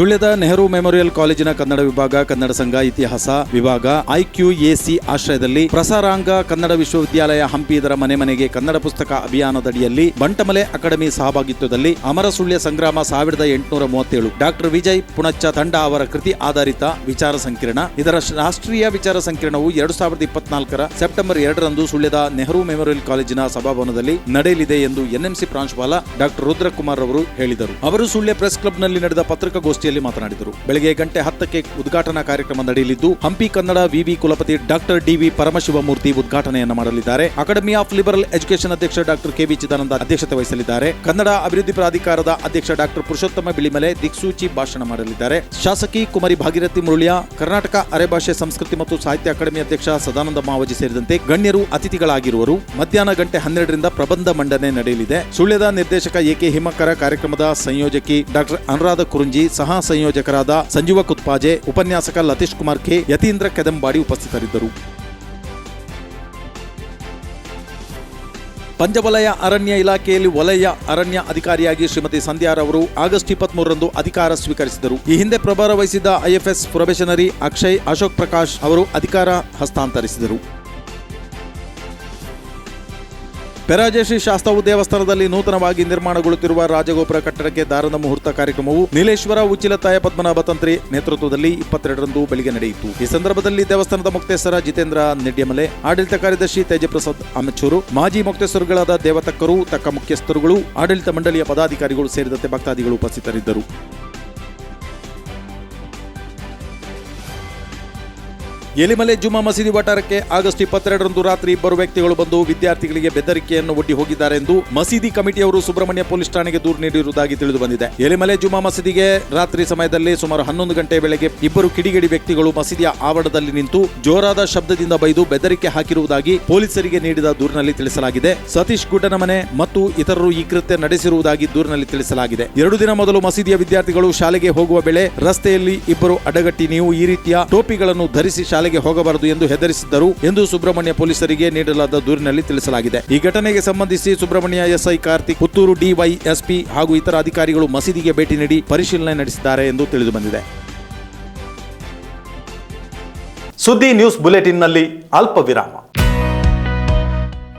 ಸುಳ್ಯದ Nehru memorial ಕಾಲೇಜಿನ ಕನ್ನಡ ವಿಭಾಗ, ಕನ್ನಡ ಸಂಘ ಇತಿಹಾಸ ವಿಭಾಗ ಐಕ್ಯೂಎಸಿ ಆಶ್ರಯದಲ್ಲಿ ಪ್ರಸಾರಾಂಗ ಕನ್ನಡ ವಿಶ್ವವಿದ್ಯಾಲಯ ಹಂಪಿ ಇದರ ಮನೆ ಮನೆಗೆ ಕನ್ನಡ ಪುಸ್ತಕ ಅಭಿಯಾನದಡಿಯಲ್ಲಿ ಬಂಟಮಲೆ ಅಕಾಡೆಮಿ ಸಹಭಾಗಿತ್ವದಲ್ಲಿ ಅಮರ ಸುಳ್ಯ ಸಂಗ್ರಾಮ ಸಾವಿರದ ಎಂಟುನೂರ ಮೂವತ್ತೇಳು. ಡಾಕ್ಟರ್ ವಿಜಯ್ ಪುಣಚ್ಚ ತಂಡ ಅವರ ಕೃತಿ ಆಧಾರಿತ ವಿಚಾರ ಸಂಕಿರಣ. ಇದರ ರಾಷ್ಟ್ರೀಯ ವಿಚಾರ ಸಂಕಿರಣವು ಎರಡು ಸಾವಿರದ ಇಪ್ಪತ್ನಾಲ್ಕರ ಸೆಪ್ಟೆಂಬರ್ ಎರಡರಂದು ಸುಳ್ಯದ ನೆಹರು ಮೆಮೋರಿಯಲ್ ಕಾಲೇಜಿನ ಸಭಾಭವನದಲ್ಲಿ ನಡೆಯಲಿದೆ ಎಂದು ಎನ್ಎಂಸಿ ಪ್ರಾಂಶುಪಾಲ ಡಾಕ್ಟರ್ ರುದ್ರಕುಮಾರ್ ಅವರು ಹೇಳಿದರು. ಅವರು ಸುಳ್ಯ ಪ್ರೆಸ್ ಕ್ಲಬ್ನಲ್ಲಿ ನಡೆದ ಪತ್ರಿಕಾಗೋಷ್ಠಿಯಲ್ಲಿ ಮಾತನಾಡಿದರು. ಬೆಳಗ್ಗೆ ಗಂಟೆ ಹತ್ತಕ್ಕೆ ಉದ್ಘಾಟನಾ ಕಾರ್ಯಕ್ರಮ ನಡೆಯಲಿದ್ದು, ಹಂಪಿ ಕನ್ನಡ ವಿವಿ ಕುಲಪತಿ ಡಾಕ್ಟರ್ ಡಿವಿ ಪರಮಶಿವಮೂರ್ತಿ ಉದ್ಘಾಟನೆಯನ್ನು ಮಾಡಲಿದ್ದಾರೆ. ಅಕಾಡೆಮಿ ಆಫ್ ಲಿಬರಲ್ ಎಜುಕೇಶನ್ ಅಧ್ಯಕ್ಷ ಡಾಕ್ಟರ್ ಕೆವಿ ಚಿದಾನಂದ ಅಧ್ಯಕ್ಷತೆ ವಹಿಸಲಿದ್ದಾರೆ. ಕನ್ನಡ ಅಭಿವೃದ್ಧಿ ಪ್ರಾಧಿಕಾರದ ಅಧ್ಯಕ್ಷ ಡಾಕ್ಟರ್ ಪುರುಷೋತ್ತಮ ಬಿಳಿಮಲೆ ದಿಕ್ಸೂಚಿ ಭಾಷಣ ಮಾಡಲಿದ್ದಾರೆ. ಶಾಸಕಿ ಕುಮಾರಿ ಭಾಗೀರಥಿ ಮುರುಳಿಯ, ಕರ್ನಾಟಕ ಅರೆಭಾಷೆ ಸಂಸ್ಕೃತಿ ಮತ್ತು ಸಾಹಿತ್ಯ ಅಕಾಡೆಮಿ ಅಧ್ಯಕ್ಷ ಸದಾನಂದ ಮಾವಜಿ ಸೇರಿದಂತೆ ಗಣ್ಯರು ಅತಿಥಿಗಳಾಗಿರುವರು. ಮಧ್ಯಾಹ್ನ ಗಂಟೆ ಹನ್ನೆರಡರಿಂದ ಪ್ರಬಂಧ ಮಂಡನೆ ನಡೆಯಲಿದೆ. ಸುಳ್ಯದ ನಿರ್ದೇಶಕ ಎಕೆ ಹಿಮಕರ ಕಾರ್ಯಕ್ರಮದ ಸಂಯೋಜಕಿ ಡಾಕ್ಟರ್ ಅನುರಾಧ ಕುರುಂಜಿ, ಸಹ ಸಂಯೋಜಕರಾದ ಸಂಜೀವ ಕುತ್ಪಾಜೆ, ಉಪನ್ಯಾಸಕ ಲತೀಶ್ ಕುಮಾರ್ ಕೆ, ಯತೀಂದ್ರ ಕೆದಂಬಾಡಿ ಉಪಸ್ಥಿತರಿದ್ದರು. ಪಂಚವಲಯ ಅರಣ್ಯ ಇಲಾಖೆಯಲ್ಲಿ ವಲಯ ಅರಣ್ಯ ಅಧಿಕಾರಿಯಾಗಿ ಶ್ರೀಮತಿ ಸಂಧ್ಯಾರವರು ಆಗಸ್ಟ್ ಇಪ್ಪತ್ಮೂರರಂದು ಅಧಿಕಾರ ಸ್ವೀಕರಿಸಿದರು. ಈ ಹಿಂದೆ ಪ್ರಭಾರ ವಹಿಸಿದ್ದ ಐಎಫ್ಎಸ್ ಪ್ರೊಬೆಷನರಿ ಅಕ್ಷಯ್, ಅಶೋಕ್ ಪ್ರಕಾಶ್ ಅವರು ಅಧಿಕಾರ ಹಸ್ತಾಂತರಿಸಿದರು. ಪೆರಾಜೇಶ್ರೀ ಶಾಸ್ತಾವು ದೇವಸ್ಥಾನದಲ್ಲಿ ನೂತನವಾಗಿ ನಿರ್ಮಾಣಗೊಳ್ಳುತ್ತಿರುವ ರಾಜಗೋಪುರ ಕಟ್ಟಡಕ್ಕೆ ದಾರದ ಮುಹೂರ್ತ ಕಾರ್ಯಕ್ರಮವು ನೀಲೇಶ್ವರ ಉಚ್ಚಿಲತಾಯ ಪದ್ಮನಾಭ ತಂತ್ರಿ ನೇತೃತ್ವದಲ್ಲಿ ಇಪ್ಪತ್ತೆರಡರಂದು ಬೆಳಗ್ಗೆ ನಡೆಯಿತು. ಈ ಸಂದರ್ಭದಲ್ಲಿ ದೇವಸ್ಥಾನದ ಮುಕ್ತೇಶ್ವರ ಜಿತೇಂದ್ರ ನೆಡ್ಯಮಲೆ, ಆಡಳಿತ ಕಾರ್ಯದರ್ಶಿ ತೇಜಪ್ರಸಾದ್ ಅಮಚೂರು, ಮಾಜಿ ಮುಕ್ತೇಶ್ವರುಗಳಾದ ದೇವತಕ್ಕರು, ತಕ್ಕ ಮುಖ್ಯಸ್ಥರುಗಳು, ಆಡಳಿತ ಮಂಡಳಿಯ ಪದಾಧಿಕಾರಿಗಳು ಸೇರಿದಂತೆ ಭಕ್ತಾದಿಗಳು ಉಪಸ್ಥಿತರಿದ್ದರು. ಎಲಿಮಲೆ ಜುಮ್ಮಾ ಮಸೀದಿ ವಟಾರಕ್ಕೆ ಆಗಸ್ಟ್ ಇಪ್ಪತ್ತೆರಡರಂದು ರಾತ್ರಿ ಇಬ್ಬರು ವ್ಯಕ್ತಿಗಳು ಬಂದು ವಿದ್ಯಾರ್ಥಿಗಳಿಗೆ ಬೆದರಿಕೆಯನ್ನು ಒಡ್ಡಿ ಹೋಗಿದ್ದಾರೆ ಎಂದು ಮಸೀದಿ ಕಮಿಟಿಯವರು ಸುಬ್ರಹ್ಮಣ್ಯ ಪೊಲೀಸ್ ಠಾಣೆಗೆ ದೂರು ನೀಡಿರುವುದಾಗಿ ತಿಳಿದು ಬಂದಿದೆ ಎಲಿಮಲೆ ಜುಮ್ಮಾ ಮಸೀದಿಗೆ ರಾತ್ರಿ ಸಮಯದಲ್ಲಿ ಸುಮಾರು ಹನ್ನೊಂದು ಗಂಟೆ ವೇಳೆಗೆ ಇಬ್ಬರು ಕಿಡಿಗೇಡಿ ವ್ಯಕ್ತಿಗಳು ಮಸೀದಿಯ ಆವರಣದಲ್ಲಿ ನಿಂತು ಜೋರಾದ ಶಬ್ದದಿಂದ ಬೈದು ಬೆದರಿಕೆ ಹಾಕಿರುವುದಾಗಿ ಪೊಲೀಸರಿಗೆ ನೀಡಿದ ದೂರಿನಲ್ಲಿ ತಿಳಿಸಲಾಗಿದೆ. ಸತೀಶ್ ಗುಡ್ಡನ ಮನೆ ಮತ್ತು ಇತರರು ಈ ಕೃತ್ಯ ನಡೆಸಿರುವುದಾಗಿ ದೂರಿನಲ್ಲಿ ತಿಳಿಸಲಾಗಿದೆ. ಎರಡು ದಿನ ಮೊದಲು ಮಸೀದಿಯ ವಿದ್ಯಾರ್ಥಿಗಳು ಶಾಲೆಗೆ ಹೋಗುವ ವೇಳೆ ರಸ್ತೆಯಲ್ಲಿ ಇಬ್ಬರು ಅಡಗಟ್ಟಿ ನೀವು ಈ ರೀತಿಯ ಟೋಪಿಗಳನ್ನು ಧರಿಸಿ ಶಾಲೆಗೆ ಹೋಗಬಾರದು ಎಂದು ಹೆದರಿಸಿದ್ದರು ಎಂದು ಸುಬ್ರಹ್ಮಣ್ಯ ಪೊಲೀಸರಿಗೆ ನೀಡಲಾದ ದೂರಿನಲ್ಲಿ ತಿಳಿಸಲಾಗಿದೆ. ಈ ಘಟನೆಗೆ ಸಂಬಂಧಿಸಿ ಸುಬ್ರಹ್ಮಣ್ಯ ಎಸ್ಐ ಕಾರ್ತಿಕ್, ಪುತ್ತೂರು ಡಿವೈಎಸ್ಪಿ ಹಾಗೂ ಇತರ ಅಧಿಕಾರಿಗಳು ಮಸೀದಿಗೆ ಭೇಟಿ ನೀಡಿ ಪರಿಶೀಲನೆ ನಡೆಸಿದ್ದಾರೆ ಎಂದು ತಿಳಿದುಬಂದಿದೆ ಸುದ್ದಿ ನ್ಯೂಸ್ ಬುಲೆಟಿನ್ನಲ್ಲಿ ಅಲ್ಪ ವಿರಾಮ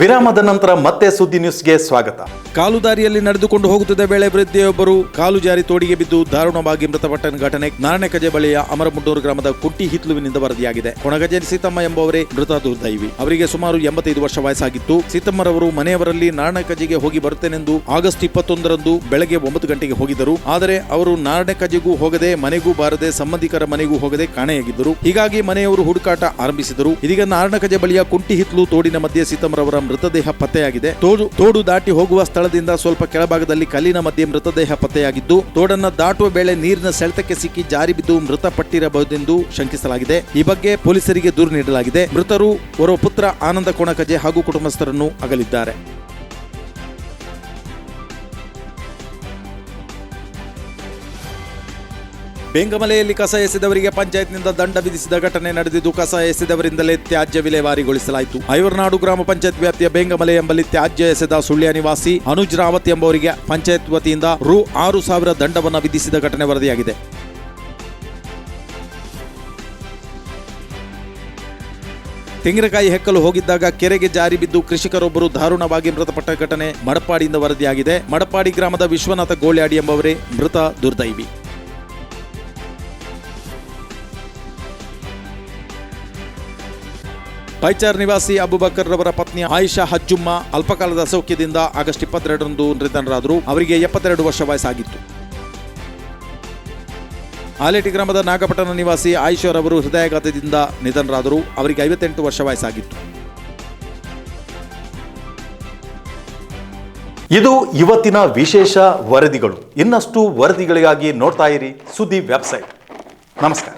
ವಿರಾಮದ ನಂತರ ಮತ್ತೆ ಸುದ್ದಿ ನ್ಯೂಸ್ಗೆ ಸ್ವಾಗತ. ಕಾಲು ದಾರಿಯಲ್ಲಿ ನಡೆದುಕೊಂಡು ಹೋಗುತ್ತಿದ್ದ ವೇಳೆ ವೃದ್ಧೆಯೊಬ್ಬರು ಕಾಲು ಜಾರಿ ತೋಡಿಗೆ ಬಿದ್ದು ದಾರುಣವಾಗಿ ಮೃತಪಟ್ಟ ಘಟನೆ ನಾರಣೆಕಜೆ ಬಳಿಯ ಅಮರಮುಡ್ಡೂರು ಗ್ರಾಮದ ಕುಟ್ಟಿ ಹಿತ್ಲುವಿನಿಂದ ವರದಿಯಾಗಿದೆ. ಕೊಣಗಜೆ ಸೀತಮ್ಮ ಎಂಬುವರೇ ಮೃತ ದುರ್ದೈವಿ. ಅವರಿಗೆ ಸುಮಾರು ಎಂಬತ್ತೈದು ವರ್ಷ ವಯಸ್ಸಾಗಿತ್ತು. ಸೀತಮ್ಮರವರು ಮನೆಯವರಲ್ಲಿ ನಾರಣಕಜಿಗೆ ಹೋಗಿ ಬರುತ್ತೇನೆಂದು ಆಗಸ್ಟ್ ಇಪ್ಪತ್ತೊಂದರಂದು ಬೆಳಗ್ಗೆ ಒಂಬತ್ತು ಗಂಟೆಗೆ ಹೋಗಿದ್ದರು. ಆದರೆ ಅವರು ನಾರಣೆಕಜೆಗೂ ಹೋಗದೆ ಮನೆಗೂ ಬಾರದೆ ಸಂಬಂಧಿಕರ ಮನೆಗೂ ಹೋಗದೆ ಕಾಣೆಯಾಗಿದ್ದರು. ಹೀಗಾಗಿ ಮನೆಯವರು ಹುಡುಕಾಟ ಆರಂಭಿಸಿದರು. ಇದೀಗ ನಾರಣಕಜೆ ಬಳಿಯ ಕುಂಟಿ ಹಿತ್ಲು ತೋಡಿನ ಮಧ್ಯೆ ಸೀತಮ್ಮರವರ ಮೃತದೇಹ ಪತ್ತೆಯಾಗಿದೆ. ತೋಡು ತೋಡು ದಾಟಿ ಹೋಗುವ ಸ್ಥಳದಿಂದ ಸ್ವಲ್ಪ ಕೆಳಭಾಗದಲ್ಲಿ ಕಲ್ಲಿನ ಮಧ್ಯೆ ಮೃತದೇಹ ಪತ್ತೆಯಾಗಿದ್ದು, ತೋಡನ್ನ ದಾಟುವ ವೇಳೆ ನೀರಿನ ಸೆಳೆತಕ್ಕೆ ಸಿಕ್ಕಿ ಜಾರಿ ಬಿದ್ದು ಮೃತಪಟ್ಟಿರಬಹುದೆಂದು ಶಂಕಿಸಲಾಗಿದೆ. ಈ ಬಗ್ಗೆ ಪೊಲೀಸರಿಗೆ ದೂರು ನೀಡಲಾಗಿದೆ. ಮೃತರು ಓರ್ವ ಪುತ್ರ ಆನಂದ ಕೊಣಕಜೆ ಹಾಗೂ ಕುಟುಂಬಸ್ಥರನ್ನು ಅಗಲಿದ್ದಾರೆ. ಬೆಂಗಮಲೆಯಲ್ಲಿ ಕಸ ಎಸೆದವರಿಗೆ ಪಂಚಾಯತ್ನಿಂದ ದಂಡ ವಿಧಿಸಿದ ಘಟನೆ ನಡೆದಿದ್ದು ಕಸ ಎಸೆದವರಿಂದಲೇ ತ್ಯಾಜ್ಯ ವಿಲೇವಾರಿಗೊಳಿಸಲಾಯಿತು. ಐವರ್ನಾಡು ಗ್ರಾಮ ಪಂಚಾಯತ್ ವ್ಯಾಪ್ತಿಯ ಬೆಂಗಮಲೆ ಎಂಬಲ್ಲಿ ತ್ಯಾಜ್ಯ ಎಸೆದ ಸುಳ್ಯ ನಿವಾಸಿ ಅನುಜ್ ರಾವತ್ ಎಂಬವರಿಗೆ ಪಂಚಾಯತ್ ವತಿಯಿಂದ ರು ಆರು ಸಾವಿರ ದಂಡವನ್ನು ವಿಧಿಸಿದ ಘಟನೆ ವರದಿಯಾಗಿದೆ. ತೆಂಗಿನಕಾಯಿ ಹೆಕ್ಕಲು ಹೋಗಿದ್ದಾಗ ಕೆರೆಗೆ ಜಾರಿ ಬಿದ್ದು ಕೃಷಿಕರೊಬ್ಬರು ದಾರುಣವಾಗಿ ಮೃತಪಟ್ಟ ಘಟನೆ ಮಡಪಾಡಿಯಿಂದ ವರದಿಯಾಗಿದೆ. ಮಡಪಾಡಿ ಗ್ರಾಮದ ವಿಶ್ವನಾಥ ಗೋಳ್ಯಾಡಿ ಎಂಬವರೇ ಮೃತ ದುರ್ದೈವಿ. ಪೈಚಾರ್ ನಿವಾಸಿ ಅಬುಬಕರ್ ರವರ ಪತ್ನಿ ಆಯಿಷಾ ಹಜ್ಜುಮ್ಮ ಅಲ್ಪಕಾಲದ ಅಸೌಖ್ಯದಿಂದ ಆಗಸ್ಟ್ ಇಪ್ಪತ್ತೆರಡರಂದು ನಿಧನರಾದರು ಅವರಿಗೆ ಎಪ್ಪತ್ತೆರಡು ವರ್ಷ ವಯಸ್ಸಾಗಿತ್ತು. ಆಲೇಟಿ ಗ್ರಾಮದ ನಾಗಪಟ್ಟಣ ನಿವಾಸಿ ಆಯಿಷರವರು ಹೃದಯಾಘಾತದಿಂದ ನಿಧನರಾದರು. ಅವರಿಗೆ ಐವತ್ತೆಂಟು ವರ್ಷ ವಯಸ್ಸಾಗಿತ್ತು. ಇದು ಇವತ್ತಿನ ವಿಶೇಷ ವರದಿಗಳು. ಇನ್ನಷ್ಟು ವರದಿಗಳಿಗಾಗಿ ನೋಡ್ತಾ ಇರಿ ಸುದ್ದಿ ವೆಬ್ಸೈಟ್. ನಮಸ್ಕಾರ.